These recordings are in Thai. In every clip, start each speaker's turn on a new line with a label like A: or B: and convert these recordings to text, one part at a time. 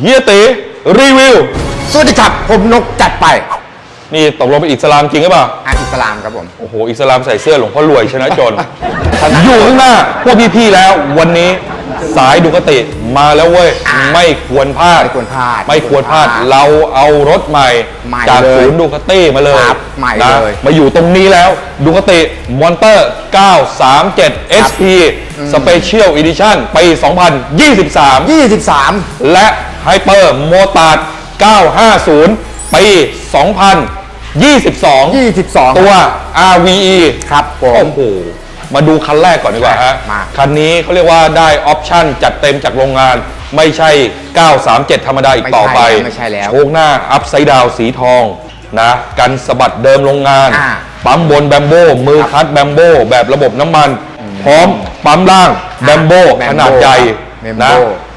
A: เฮียตีรีวิว
B: สวัสดีครับ ผมนกจัดไป
A: นี่ตกลงเป็นอิสลามจริงหรือเปล่า
B: อาอิสลามครับผม
A: โอ้โห อิสลามใส่เสื้อหลวงพ่อรวยชนะจน อยู่ข้างหน้าพวกพี่ๆแล้ววันนี้สายดูคติมาแล้วเว้ย
B: อ่า
A: ไม่ควรพลาด
B: ไม่ควรพลาด
A: ไม่ควรพลาด
B: ไม่ควรพลาด
A: เราเอารถใหม่
B: ใหม่
A: จาก
B: เลย
A: ศูนย์ดูคติมาเลย
B: ครับใหม่
A: นะ
B: เลย
A: มาอยู่ตรงนี้แล้วดูคติมอนเตอร์ 937 SP Special Edition ปี 2023
B: 23
A: และไฮเปอร์โมตาร์950 ปี 2022
B: 22
A: ตัว RVE
B: ครับผม
A: โอ้โหมาดูคันแรกก่อนดีกว่าฮะ
B: มา
A: คันนี้เขาเรียกว่าได้ออปชั่นจัดเต็มจากโรงงาน ไม่ใช่ 937 ธรรมดาอีกต่อไป
B: ไม่ใช่แล้ว
A: โชคหน้าอัพไซด์ดาวสีทองนะกันสะบัดเดิมโรงงาน
B: อ่า
A: ปั๊มบนแบมโบมือคัดแบมโบแบบระบบน้ำมัน พร้อมปั๊มล่างแบมโบ
B: แบมโบ้
A: ขนาดใหญ่
B: แบมโบ้
A: นะ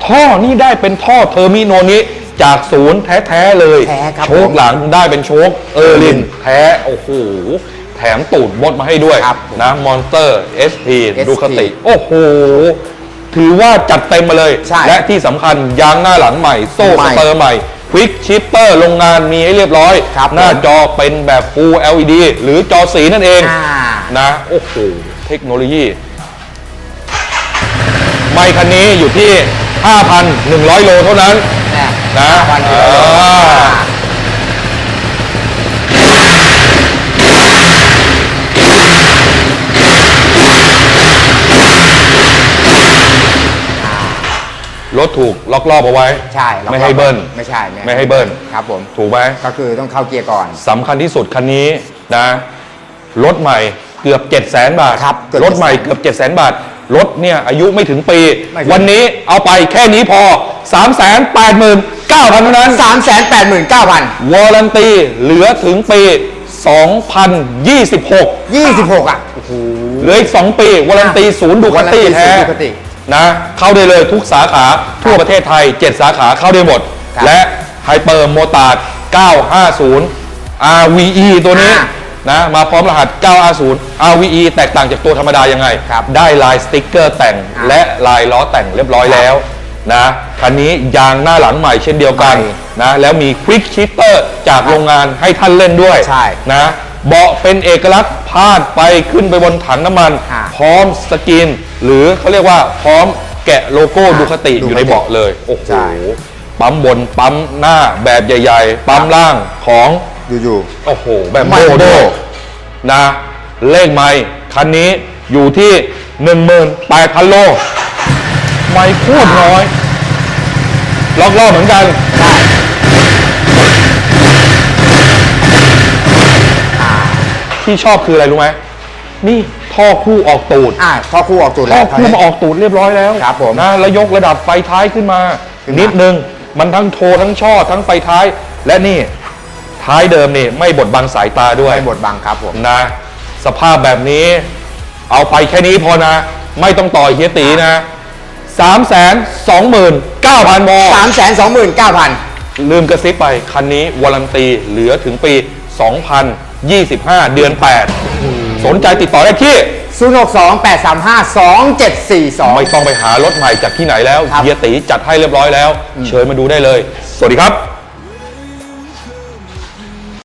A: ท่อนี่ได้เป็นท่อเทอร์มิโนนี้จากศูนย์แท้ ๆ เลย
B: แท้ครับ
A: โชคหลังได้เป็นโชคเออร์ลิน แท้ โอ้โห แถมตูดบดมาให้ด้วย
B: ครับ
A: นะมอนสเตอร์ SP
B: SP
A: ดูคติ โอ้โห ถือว่าจัดเต็มมาเลย
B: ใช่
A: และที่สำคัญยางหน้าหลังใหม่ โซ่
B: ใหม่
A: สเตอร์ใหม่ควิกชิปเปอร์โรงงานมีให้เรียบร้อย
B: ครับ
A: หน้า
B: ผม
A: จอเป็นแบบ Full LED หรือจอสีนั่นเอง
B: อ่า
A: นะ โอ้โห เทคโนโลยีไม ค์คันนี้อยู่ที่ 5,100 โลเท่านั้น
B: เนี่ย
A: นะ
B: วันเดียว
A: อ่ารถถูกล็อกรอบเอาไว้
B: ใช่แล้วก็
A: ไม่ให้เบิ้ล
B: ไม่ใช่
A: ไม่ให้เบิ้ล
B: ครับผม
A: ถูกไหม
B: ก็คือต้องเข้าเกียร์ก่อน
A: สำคัญที่สุดคันนี้นะ รถใหม่เกือบ 7 0 0 0 0 0 บาท
B: ครับเกือบ
A: รถใหม่เกือบ 7 0 0 0 0 0 บาท รถเนี่ยอายุไม่ถึงปี
B: ไม่ถึง
A: วันนี้เอาไปแค่นี้พอ 3 8 9 0 0 0เท่านั้น
B: 389,000
A: วอลันตีเหลือถึงปี 2026
B: 26อะ
A: เหลืออีก 2 ปี วอลันตีศูนย์ดูคาตี้
B: วารันตี
A: แท้
B: ศูนย์ดูคาติ
A: นะ เข้าได้เลยทุกสาขา ทั่วประเทศไทย 7 สาขาเข้าได้หมด
B: ครับ
A: และไฮเปอร์โมตาร์950 RVE ตัวนี้
B: อ่า
A: นะมาพร้อมรหัส950 RVE แตกต่างจากตัวธรรมดายังไง
B: ครับ
A: ได้ลายสติ๊กเกอร์แต่ง
B: อ่า
A: และลายล้อแต่งเรียบร้อยแล้วนะคันนี้ยางหน้าหลังใหม่เช่นเดียวกัน
B: ใหม่
A: นะแล้วมีควิกชิปเตอร์จากโรงงานให้ท่านเล่นด้วย
B: ใช่
A: นะเบาะเป็นเอกลักษณ์พาดไปขึ้นไปบนถังน้ำมัน
B: อ่า
A: พร้อมสกรีนหรือเขาเรียกว่าพร้อมแกะโลโก้
B: อ่า
A: ดูคติ
B: ดู
A: อยู่ใน
B: คติ
A: เบาะเลยโอ้โห
B: ใช่
A: ปั๊มบนปั๊มหน้าแบบใหญ่ ๆ ปั๊มล่างของ
B: อยู่
A: โอ้โห แบบ
B: ไม่
A: โบ
B: โบ้
A: ด้วยนะเลขไม่คันนี้อยู่ที่ 18,000 โล ไม่โคตรน้อย ล็อกล้อเหมือนกัน
B: ๆใช่
A: ที่ชอบคืออะไรรู้ไหม นี่ท่อคู่ออกตูด
B: อะพอครูออกตูด
A: ท่
B: แล้
A: อ
B: ว
A: คู่มาออกตูดเรียบร้อยแล้ว
B: ครับผม
A: นะแล้วยกระดับไฟท้ายขึ้นมา
B: ขึ้นมา
A: นิดนึง มันทั้งโชว์ทั้งช่อทั้งไฟท้าย และนี่ ท้ายเดิมนี่ไม่บดบังสายตาด้วย
B: ไม่บดบังครับผม
A: นะ สภาพแบบนี้ เอาไปแค่นี้พอนะ ไม่ต้องต่อยเฮียตีนะ3 2 9 0 0 0บอ
B: 329,000
A: ลืมกระซิบไป คันนี้วารันตีเหลือถึงปี 2025 เดือน 8 สนใจติดต่อได้ที่
B: 062 835 2742
A: ไม่ต้องไปหารถใหม่จากที่ไหนแล้ว
B: ครับ
A: เฮียตีจัดให้เรียบร้อยแล้ว เชิญมาดูได้เลย สวัสดีครับ